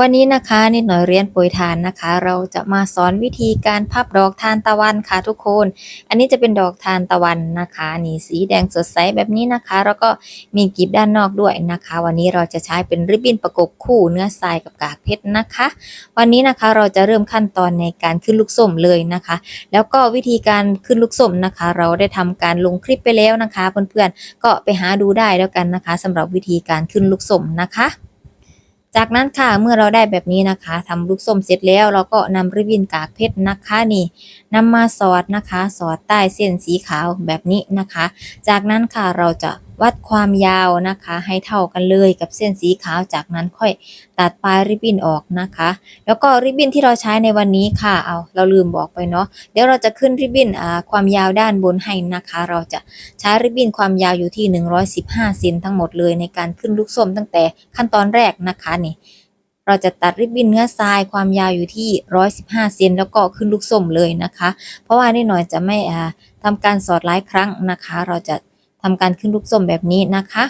วันนี้นะคะนิดหน่อยเรียนปรยทานนะคะ เราจะมาสอนวิธีการพับดอกทานตะวันค่ะทุกคน อันนี้จะเป็นดอกทานตะวันนะคะนี่สีแดงสดใสแบบนี้นะคะ แล้วก็มีกลีบด้านนอกด้วยนะคะ วันนี้เราจะใช้เป็นริบบิ้นประกบคู่เนื้อทรายกับกากเพชรนะคะ วันนี้นะคะเราจะเริ่มขั้นตอนในการขึ้นลูกส้มเลยนะคะ แล้วก็วิธีการขึ้นลูกส้มนะคะ เราได้ทำการลงคลิปไปแล้วนะคะ เพื่อนๆก็ไปหาดูได้แล้วกันนะคะสำหรับวิธีการขึ้นลูกส้มนะคะ จากนั้นค่ะเมื่อเราได้แบบนี้นะคะทำลูกส้มเสร็จแล้วเราก็นำริบบิ้นกากเพชรนะคะนี่นำมาสอดนะคะ สอดใต้เส้นสีขาวแบบนี้นะคะ จากนั้นค่ะเราจะ วัดความยาวนะคะ ให้เท่ากันเลยกับเส้นสีขาวจากนั้นค่อยตัดปลายริบบิ้นออกนะคะ แล้วก็ริบบิ้นที่เราใช้ในวันนี้ค่ะเอาเราลืมบอกไปเนาะเดี๋ยวเราจะขึ้นริบบิ้นความยาวด้านบนให้นะคะ เราจะใช้ริบบิ้นความยาวอยู่ที่ 115เซนทั้งหมดเลยในการขึ้นลูกส้มตั้งแต่ขั้นตอนแรกนะคะนี่เราจะตัดริบบิ้นเนื้อทรายความยาวอยู่ที่ 115 เซนแล้วก็ขึ้นลูกส้มเลยนะคะ เพราะว่านี่หน่อยจะไม่อ่าทำการสอดหลายครั้งนะคะ เราจะ ทำการขึ้นลูกส้มแบบนี้นะคะ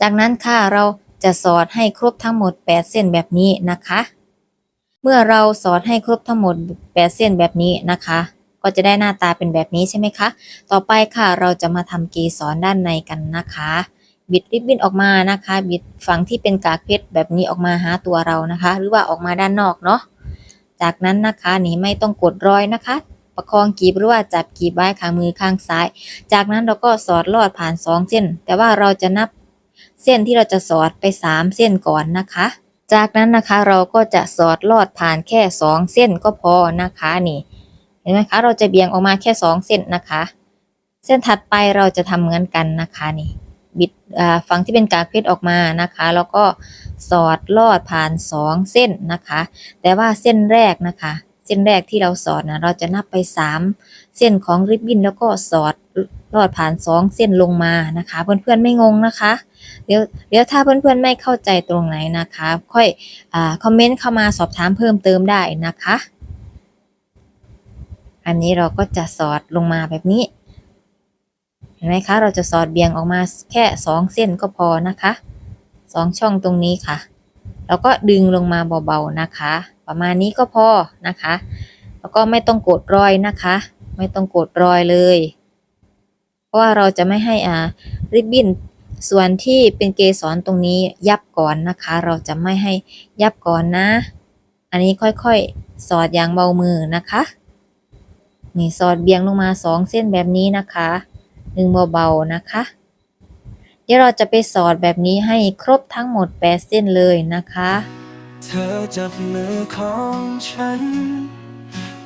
จากนั้นค่ะเราจะสอดให้ครบทั้งหมด 8 เส้นแบบนี้นะคะ เมื่อเราสอดให้ครบทั้งหมด 8 เส้นแบบนี้นะคะ ก็จะได้หน้าตาเป็นแบบนี้ใช่ไหมคะ ต่อไปค่ะเราจะมาทำเกสรด้านในกันนะคะบิดริบบิ้นออกมานะคะ บิดฝั่งที่เป็นกากเพชรแบบนี้ออกมาหาตัวเรานะคะ หรือว่าออกมาด้านนอกเนาะจากนั้นนะคะนี่ไม่ต้องกดรอยนะคะ ประคองกีบหรือว่าจับกีบไว้ข้างมือข้างซ้าย จากนั้นเราก็สอดลอดผ่านสองเส้น แต่ว่าเราจะนับเส้นที่เราจะสอดไปสามเส้นก่อนนะคะ จากนั้นนะคะเราก็จะสอดลอดผ่านแค่สองเส้นก็พอนะคะนี่ เห็นไหมคะเราจะเบี่ยงออกมาแค่สองเส้นนะคะ เส้นถัดไปเราจะทำเหมือนกันนะคะนี่บิดฝั่งที่เป็นกากเพชรออกมานะคะ แล้วก็สอดลอดผ่านสองเส้นนะคะ แต่ว่าเส้นแรกนะคะ เส้นแรกที่เราสอดนะเราจะนับไปสามเส้นของริบบิ้นแล้วก็สอดลอดผ่านสองเส้นลงมานะคะ เพื่อนๆไม่งงนะคะ เดี๋ยวเดี๋ยวถ้าเพื่อนๆไม่เข้าใจตรงไหนนะคะ ค่อยอคอมเมนต์เข้ามาสอบถามเพิ่มเติมได้นะคะ อันนี้เราก็จะสอดลงมาแบบนี้เห็นไหมคะ เราจะสอดเบี่ยงออกมาแค่สองเส้นก็พอนะคะสองช่องตรงนี้ค่ะ แล้วก็ดึงลงมาเบาๆนะคะ ประมาณนี้ก็พอนะคะ แล้วก็ไม่ต้องกดรอยนะคะ ไม่ต้องกดรอยเลย เพราะว่าเราจะไม่ให้อ่าริบบิ้นส่วนที่เป็นเกสรตรงนี้ยับก่อนนะคะ เราจะไม่ให้ยับก่อนนะ อันนี้ค่อยๆ สอดอย่างเบามือนะคะ นี่สอดเบี่ยงลงมาสองเส้นแบบนี้นะคะดึงเบาๆนะคะ เดี๋ยวเราจะไปสอดแบบนี้ให้ครบทั้งหมด 8 เส้นเลยนะคะ เธอจับมือของฉัน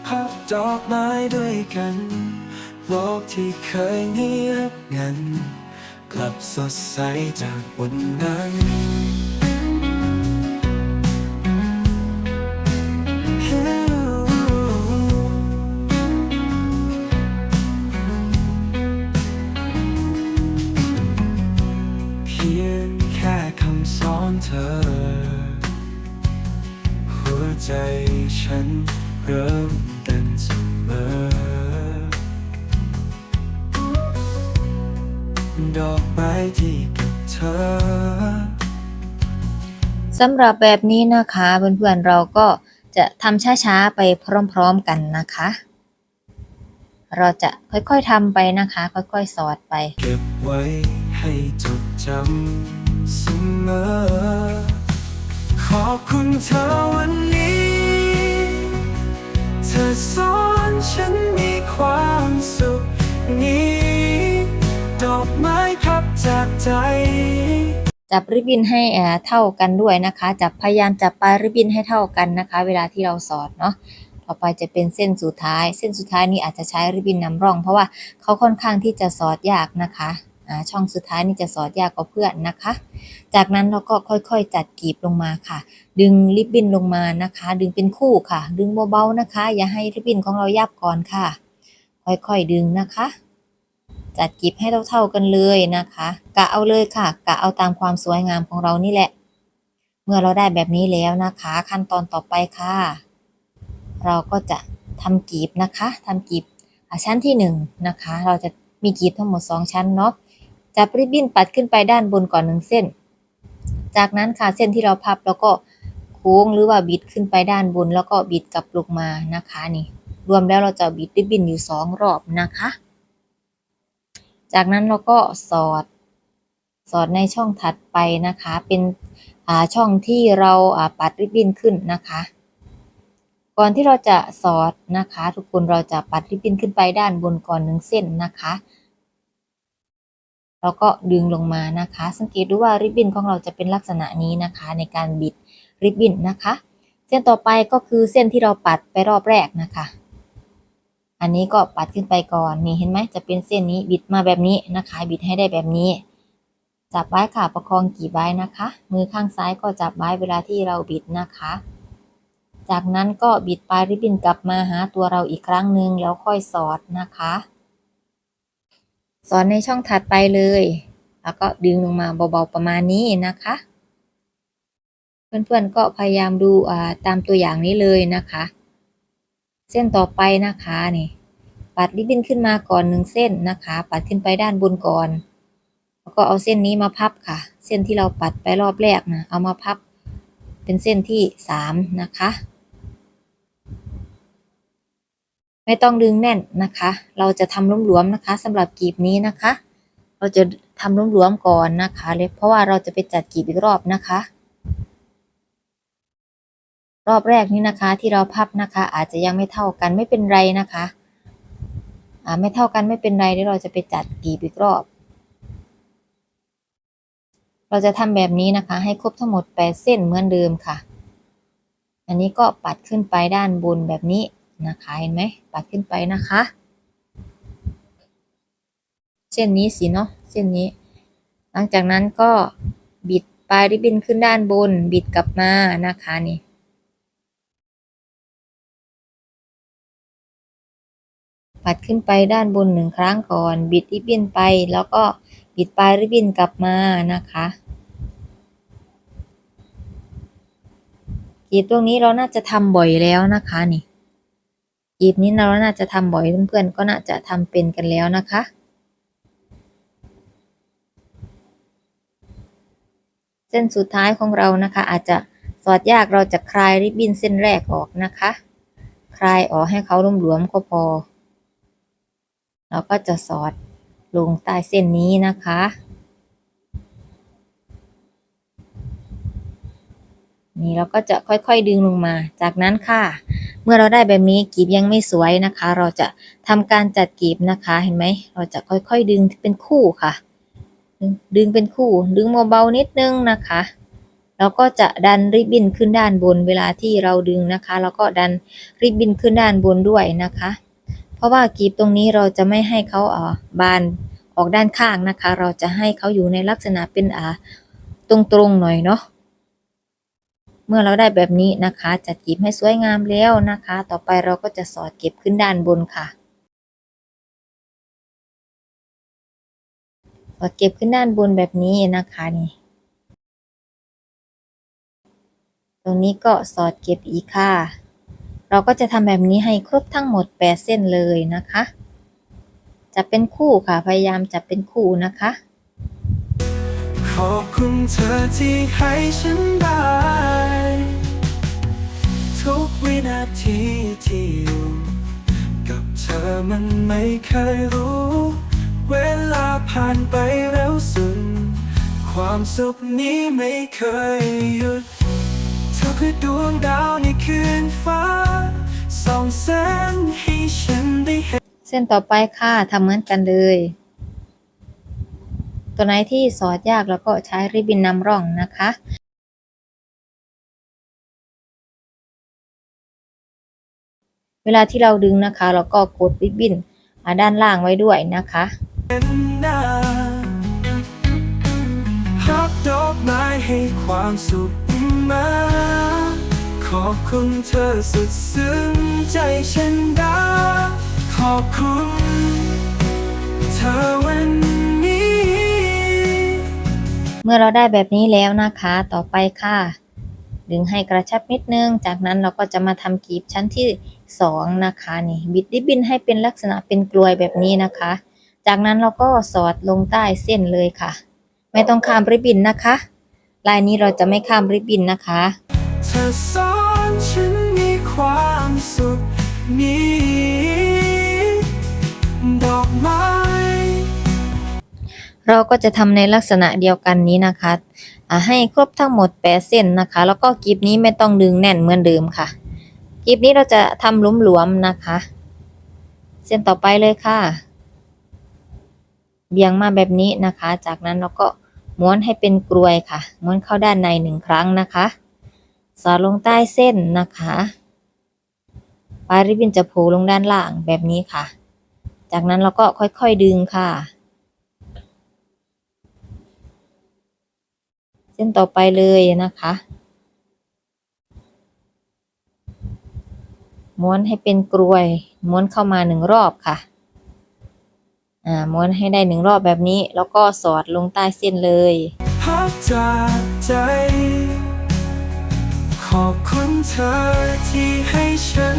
พับดอกไม้ด้วยกัน โลกที่เคยเงียบงัน กลับสดใสจากวันนั้น สำหรับแบบนี้นะคะเพื่อนๆเราก็จะทำช้าๆไปพร้อมๆกันนะคะ เราจะค่อยๆทำไปนะคะ ค่อยๆสอดไป เก็บไว้ให้จดจำเสมอ ขอบคุณเธอวันนี้ เธอสอนฉันมีความสุขนี้ ดอกไม้พับจากใจ จับริบบิ้นให้เท่ากันด้วยนะคะ จับพยายามจับปลายริบบิ้นให้เท่ากันนะคะ เวลาที่เราสอดเนาะต่อไปจะเป็นเส้นสุดท้าย เส้นสุดท้ายนี้อาจจะใช้ริบบิ้นนำร่อง เพราะว่าเขาค่อนข้างที่จะสอดยากนะคะช่องสุดท้ายนี่จะสอดยากกว่าเพื่อนนะคะ จากนั้นเราก็ค่อยๆ จัดกีบลงมาค่ะ ดึงริบบิ้นลงมานะคะ ดึงเป็นคู่ค่ะ ดึงเบาๆนะคะ อย่าให้ริบบิ้นของเรายับก่อนค่ะ ค่อยๆดึงนะคะ จัดกีบให้เท่าๆกันเลยนะคะกะเอาเลยค่ะกะเอาตามความสวยงามของเรานี่แหละ เมื่อเราได้แบบนี้แล้วนะคะ ขั้นตอนต่อไปค่ะ เราก็จะทำกีบนะคะทำกีบชั้นที่หนึ่งนะคะ เราจะมีกีบทั้งหมดสองชั้นเนาะจับริบบิ้นปัดขึ้นไปด้านบนก่อนหนึ่งเส้น จากนั้นค่ะเส้นที่เราพับแล้วก็โค้งหรือว่าบิดขึ้นไปด้านบน แล้วก็บิดกลับลงมานะคะนี่ รวมแล้วเราจะบิดริบบิ้นอยู่สองรอบนะคะ จากนั้นเราก็สอด สอดในช่องถัดไปนะคะ เป็นอ่าช่องที่เราอ่าปัดริบบิ้นขึ้นนะคะ ก่อนที่เราจะสอดนะคะ ทุกคนเราจะปัดริบบิ้นขึ้นไปด้านบนก่อนหนึ่งเส้นนะคะแล้วก็ดึงลงมานะคะ สังเกตดูว่าริบบิ้นของเราจะเป็นลักษณะนี้นะคะ ในการบิดริบบิ้นนะคะ เส้นต่อไปก็คือเส้นที่เราปัดไปรอบแรกนะคะ อันนี้ก็ปัดขึ้นไปก่อนนี่เห็นไหมจะเป็นเส้นนี้บิดมาแบบนี้นะคะบิดให้ได้แบบนี้จับไว้ค่ะประคองกี่ใบนะคะ มือข้างซ้ายก็จับไว้เวลาที่เราบิดนะคะ จากนั้นก็บิดปลายริบบิ้นกลับมาหาตัวเราอีกครั้งหนึ่งแล้วค่อยสอดนะคะ สอดในช่องถัดไปเลย แล้วก็ดึงลงมาเบาๆประมาณนี้นะคะ เพื่อนๆก็พยายามดูตามตัวอย่างนี้เลยนะคะ เส้นต่อไปนะคะนี่ปัดริบบิ้นขึ้นมาก่อนหนึ่งเส้นนะคะ ปัดขึ้นไปด้านบนก่อน แล้วก็เอาเส้นนี้มาพับค่ะ เส้นที่เราปัดไปรอบแรกนะเอามาพับเป็นเส้นที่สามนะคะ ไม่ต้องดึงแน่นนะคะ เราจะทำหลวมๆนะคะสำหรับกลีบนี้นะคะ เราจะทำหลวมๆก่อนนะคะเลยเพราะว่าเราจะไปจัดกลีบอีกรอบนะคะ รอบแรกนี้นะคะ ที่เราพับนะคะ อาจจะยังไม่เท่ากันไม่เป็นไรนะคะอ่าไม่เท่ากันไม่เป็นไรเดี๋ยวเราจะไปจัดกีบอีกรอบ เราจะทำแบบนี้นะคะ ให้ครบทั้งหมดแปดเส้นเหมือนเดิมค่ะ อันนี้ก็ปัดขึ้นไปด้านบนแบบนี้นะคะเห็นไหมปัดขึ้นไปนะคะ เส้นนี้สิเนาะเส้นนี้ หลังจากนั้นก็บิดปลายริบบิ้นขึ้นด้านบนบิดกลับมานะคะนี่ ปัดขึ้นไปด้านบนหนึ่งครั้งก่อน บิดริบบิ้นไป แล้วก็บิดปลายริบบิ้นกลับมานะคะกีบตรงนี้เราน่าจะทำบ่อยแล้วนะคะนี่กีบนี้เราน่าจะทำบ่อยเพื่อนๆก็น่าจะทำเป็นกันแล้วนะคะเส้นสุดท้ายของเรานะคะ อาจจะสอดยากเราจะคลายริบบิ้นเส้นแรกออกนะคะ คลายออกให้เขาหลวมๆก็พอ เราก็จะสอดลงใต้เส้นนี้นะคะ นี่เราก็จะค่อยๆดึงลงมา จากนั้นค่ะ เมื่อเราได้แบบนี้กีบยังไม่สวยนะคะ เราจะทำการจัดกีบนะคะเห็นไหมเราจะค่อยๆดึงเป็นคู่ค่ะ ดึงดึงเป็นคู่ ดึงเบาๆนิดนึงนะคะแล้วก็จะดันริบบิ้นขึ้นด้านบนเวลาที่เราดึงนะคะแล้วก็ดันริบบิ้นขึ้นด้านบนด้วยนะคะ เพราะว่ากีบตรงนี้เราจะไม่ให้เขาอ่อบานออกด้านข้างนะคะ เราจะให้เขาอยู่ในลักษณะเป็นอ่าตรงๆหน่อยเนาะเมื่อเราได้แบบนี้นะคะ จัดกีบให้สวยงามแล้วนะคะ ต่อไปเราก็จะสอดเก็บขึ้นด้านบนค่ะสอดเก็บขึ้นด้านบนแบบนี้นะคะนี่ตรงนี้ก็สอดเก็บอีกค่ะ เราก็จะทำแบบนี้ให้ครบทั้งหมดแปดเส้นเลยนะคะ จะเป็นคู่ค่ะ พยายามจะเป็นคู่นะคะ ขอบคุณเธอที่ให้ฉันได้ ทุกวินาทีที่อยู่ กับเธอมันไม่เคยรู้ เวลาผ่านไปเร็วสุด ความสุขนี้ไม่เคยหยุด เธอคือดวงดาวในคืนฟ้าส่องแสงให้ฉันได้เห็นเส้นต่อไปค่ะทำเหมือนกันเลย ตัวไหนที่สอดยากแล้วก็ใช้ริบบิ้นนำร่องนะคะเวลาที่เราดึงนะคะเราก็กดริบบิ้นอ่าด้านล่างไว้ด้วยนะคะหน้าพักดอกไม้ให้ความสุข มา ขอบคุณเธอสุดซึ้งใจฉันด้ขอบคุณเธอวันนี้ เมื่อเราได้แบบนี้แล้วนะคะ ต่อไปค่ะ ดึงให้กระชับนิดนึง จากนั้นเราก็จะมาทำกีบชั้นที่สองนะคะนี่บิดริบินให้เป็นลักษณะเป็นกลวยแบบนี้นะคะ จากนั้นเราก็สอดลงใต้เส้นเลยค่ะ ไม่ต้องข้ามริบบินนะคะ ลายนี้เราจะไม่ข้ามริบบิ้นนะคะเธอสอนฉันมีความสุขนี้ดอกไม้เราก็จะทำในลักษณะเดียวกันนี้นะคะอ่าให้ครบทั้งหมดแปดเส้นนะคะ แล้วก็กลีบนี้ไม่ต้องดึงแน่นเหมือนเดิมค่ะกลีบนี้เราจะทำหลวมๆนะคะ เส้นต่อไปเลยค่ะ เบี่ยงมาแบบนี้นะคะ จากนั้นเราก็ ม้วนให้เป็นกลวยค่ะ ม้วนเข้าด้านในหนึ่งครั้งนะคะสอดลงใต้เส้นนะคะปลายริบบิ้นจะโผล่ลงด้านล่างแบบนี้ค่ะ จากนั้นเราก็ค่อยๆดึงค่ะ เส้นต่อไปเลยนะคะ ม้วนให้เป็นกลวย ม้วนเข้ามาหนึ่งรอบค่ะ อ่าม้วนให้ได้หนึ่งรอบแบบนี้ แล้วก็สอดลงใต้เส้นเลยพักจากใจ ขอบคุณเธอที่ให้ฉัน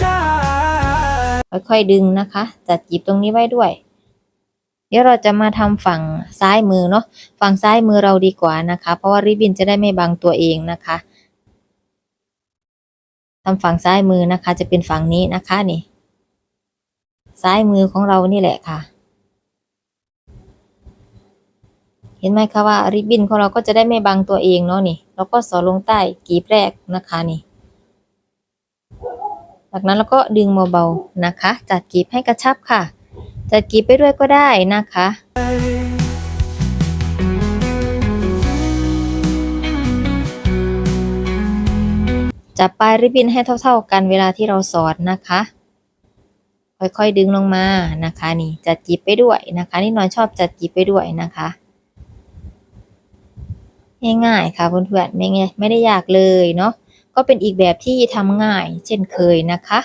ได้ค่อยๆดึงนะคะ จัดจีบตรงนี้ไว้ด้วย เดี๋ยวเราจะมาทำฝั่งซ้ายมือเนาะฝั่งซ้ายมือเราดีกว่านะคะ เพราะว่าริบบิ้นจะได้ไม่บังตัวเองนะคะทำฝั่งซ้ายมือนะคะ จะเป็นฝั่งนี้นะคะนี่ ซ้ายมือของเรานี่แหละค่ะ เห็นไหมคะว่าริบบิ้นของเราก็จะได้ไม่บังตัวเองเนาะนี่แล้วก็สอดลงใต้กีบแรกนะคะนี่ จากนั้นเราก็ดึงเบาๆนะคะ จัดกีบให้กระชับค่ะ จัดกีบไปด้วยก็ได้นะคะจับปลายริบบิ้นให้เท่า ๆ กันเวลาที่เราสอดนะคะ ค่อยๆดึงลงมานะคะ นี่จัดจีบไปด้วยนะคะ นี่น้อยชอบจัดจีบไปด้วยนะคะ ง่ายๆค่ะเพื่อนๆไม่ไงไม่ได้ยากเลยเนาะก็เป็นอีกแบบที่ทำง่ายเช่นเคยนะคะ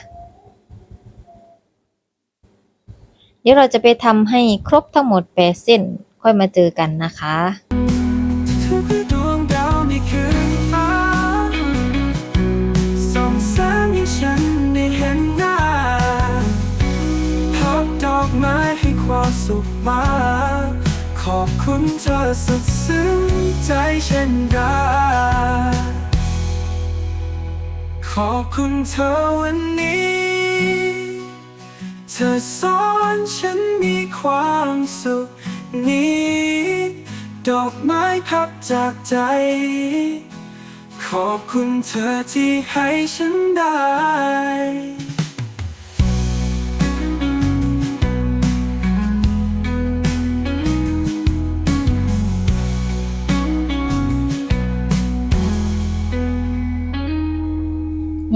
เดี๋ยวเราจะไปทำให้ครบทั้งหมดแปดเส้นค่อยมาเจอกันนะคะดวงดาในคืนฟ้าส่องแสงให้ฉันได้เห็นหน้าพับดอกไม้ให้ความสุขมา อบคุณเธอสุดซึ้งใจฉันได้ขอบคุณเธอวันนี้ เธอสอนฉันมีความสุขนี้ ดอกไม้พับจากใจ ขอบคุณเธอที่ให้ฉันได้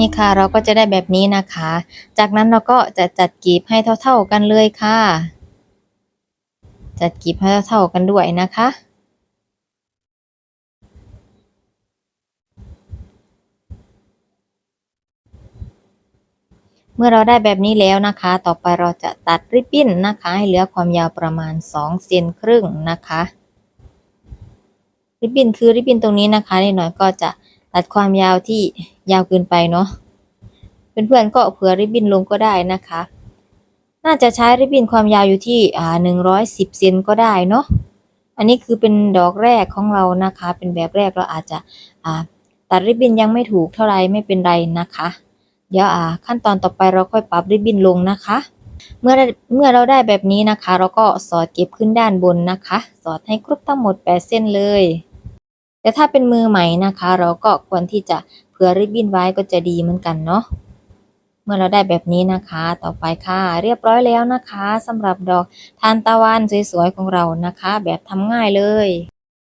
นี่ค่ะเราก็จะได้แบบนี้นะคะ จากนั้นเราก็จะจัดกีบให้เท่า ๆกันเลยค่ะ จัดกีบให้เท่าๆกันด้วยนะคะเมื่อเราได้แบบนี้แล้วนะคะ ต่อไปเราจะตัดริบบิ้นนะคะ ให้เหลือความยาวประมาณ2เซนครึ่งนะคะ ริบบิ้นคือริบบิ้นตรงนี้นะคะนิดหน่อยก็จะ ตัดความยาวที่ยาวเกินไปเนาะเพื่อนๆก็เผื่อริบบิ้นลงก็ได้นะคะ น่าจะใช้ริบบิ้นความยาวอยู่ที่อ่าหนึ่งร้อยสิบเซนก็ได้เนาะอันนี้คือเป็นดอกแรกของเรานะคะ เป็นแบบแรกเราอาจจะอ่าตัดริบบิ้นยังไม่ถูกเท่าไรไม่เป็นไรนะคะ เดี๋ยวอ่าขั้นตอนต่อไปเราค่อยปรับริบบิ้นลงนะคะ เมื่อเมื่อเราได้แบบนี้นะคะ เราก็สอดเก็บขึ้นด้านบนนะคะ สอดให้ครบทั้งหมดแปดเส้นเลย แต่ถ้าเป็นมือใหม่นะคะ เราก็ควรที่จะเผื่อริบบิ้นไว้ก็จะดีเหมือนกันเนาะเมื่อเราได้แบบนี้นะคะ ต่อไปค่ะ เรียบร้อยแล้วนะคะสำหรับดอกทานตะวันสวยๆของเรานะคะ แบบทำง่ายเลย